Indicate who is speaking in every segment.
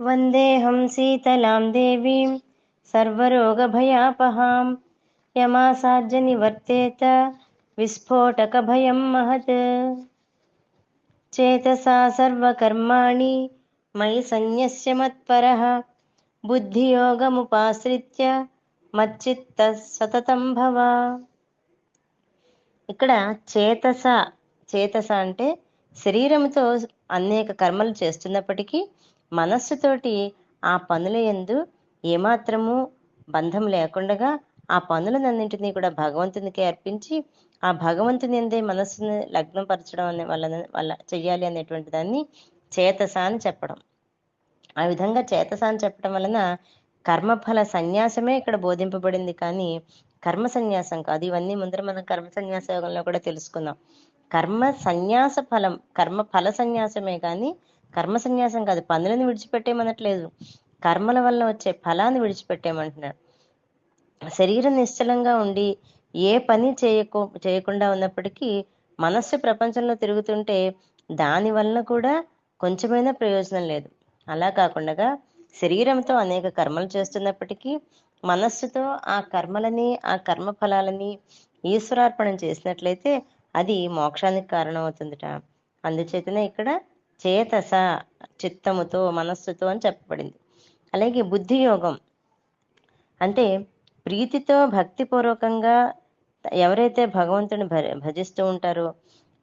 Speaker 1: వందేహం శీతలాం దేవీం సర్వరోగభయాపహాం యమాసాధ్య నివర్తేత విస్ఫోటకభయం మహత్ చేతసా సర్వకర్మాణి మయి సన్యస్య మత్పర బుద్ధియోగముపాశ్రిత్య మచ్చిత్త సతతం భవ ఇక్కడ చేతస చేతస అంటే శరీరంతో అనేక కర్మలు చేస్తున్నప్పటికీ మనస్సుతోటి ఆ పనుల యందు ఏమాత్రము బంధం లేకుండగా ఆ పనులన్నింటినీ కూడా భగవంతునికి అర్పించి ఆ భగవంతుని ఎందే మనస్సుని లగ్నపరచడం అనే వలన వల్ల చెయ్యాలి అనేటువంటి దాన్ని చేతస అని చెప్పడం. ఆ విధంగా చేతస అని చెప్పడం వలన కర్మఫల సన్యాసమే ఇక్కడ బోధింపబడింది కానీ కర్మ సన్యాసం కాదు. ఇవన్నీ ముందర మనం కర్మ సన్యాస యోగంలో కూడా తెలుసుకుందాం. కర్మ సన్యాస ఫలం కర్మ ఫల సన్యాసమే కానీ కర్మ సన్యాసం కాదు పనులను విడిచిపెట్టేమనట్లేదు కర్మల వల్ల వచ్చే ఫలాన్ని విడిచిపెట్టేయమంటున్నాడు. శరీరం నిశ్చలంగా ఉండి ఏ పని చేయకో చేయకుండా ఉన్నప్పటికీ మనస్సు ప్రపంచంలో తిరుగుతుంటే దాని వలన కూడా కొంచెమైనా ప్రయోజనం లేదు. అలా కాకుండా శరీరంతో అనేక కర్మలు చేస్తున్నప్పటికీ మనస్సుతో ఆ కర్మలని ఆ కర్మ ఫలాలని ఈశ్వరార్పణం చేసినట్లయితే అది మోక్షానికి కారణం అవుతుందిట అందుచేతనే ఇక్కడ చేతస చిత్తముతో మనస్సుతో అని చెప్పబడింది. అలాగే బుద్ధి యోగం అంటే ప్రీతితో భక్తిపూర్వకంగా ఎవరైతే భగవంతుని భ- భజిస్తూ ఉంటారో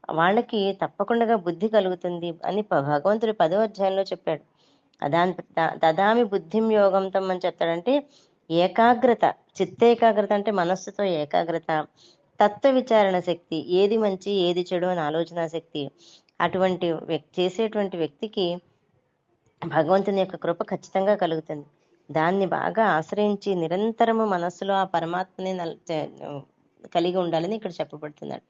Speaker 1: వాళ్ళకి తప్పకుండా బుద్ధి కలుగుతుంది అని భగవంతుడు పదో అధ్యాయంలో చెప్పాడు. అదాన్ దదామి బుద్ధిం యోగంతం అని చెప్తాడంటే ఏకాగ్రత చిత్తేకాగ్రత అంటే మనస్సుతో ఏకాగ్రత తత్వ విచారణ శక్తి ఏది మంచి ఏది చెడు అని ఆలోచన శక్తి అటువంటి వ్యక్తి చేసేటువంటి వ్యక్తికి భగవంతుని యొక్క కృప ఖచ్చితంగా కలుగుతుంది. దాన్ని బాగా ఆశ్రయించి నిరంతరము మనస్సులో ఆ పరమాత్మని నల్- కలిగి ఉండాలని ఇక్కడ చెప్పబడుతున్నాడు.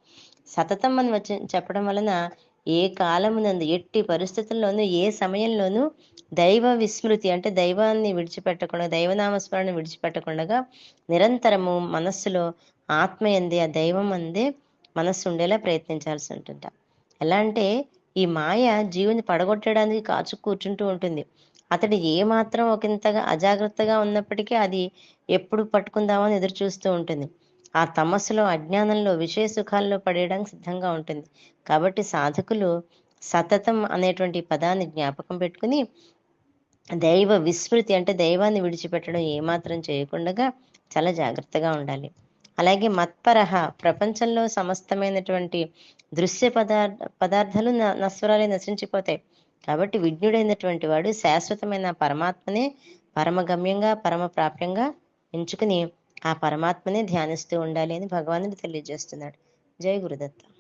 Speaker 1: సతతం అని వచ్చి చెప్పడం వలన ఏ కాలమునందు ఎట్టి పరిస్థితుల్లోనూ ఏ సమయంలోనూ దైవ విస్మృతి అంటే దైవాన్ని విడిచిపెట్టకుండా దైవనామస్మరణ విడిచిపెట్టకుండా నిరంతరము మనస్సులో ఆత్మ ఎందే ఆ దైవం అందే మనస్సు ఉండేలా ప్రయత్నించాల్సి ఉంటుంట. ఎలా అంటే ఈ మాయ జీవుని పడగొట్టడానికి కాచు కూర్చుంటూ ఉంటుంది. అతడు ఏ మాత్రం ఒకంతగా అజాగ్రత్తగా ఉన్నప్పటికీ అది ఎప్పుడు పట్టుకుందామని ఎదురు చూస్తూ ఉంటుంది. ఆ తమస్సులో అజ్ఞానంలో విషయ సుఖాల్లో పడేయడానికి సిద్ధంగా ఉంటుంది. కాబట్టి సాధకులు సతతం అనేటువంటి పదాన్ని జ్ఞాపకం పెట్టుకుని దైవ విస్మృతి అంటే దైవాన్ని విడిచిపెట్టడం ఏమాత్రం చేయకుండా చాలా జాగ్రత్తగా ఉండాలి. అలాగే మత్పరహ ప్రపంచంలో సమస్తమైనటువంటి దృశ్య పదార్థ పదార్థాలు న- నశించిపోతాయి. కాబట్టి విజ్ఞుడైనటువంటి వాడు శాశ్వతమైన పరమాత్మనే పరమగమ్యంగా పరమ ప్రాప్యంగా ఎంచుకుని ఆ పరమాత్మనే ధ్యానిస్తూ ఉండాలి అని భగవానుడు తెలియజేస్తున్నాడు. జై గురుదత్త.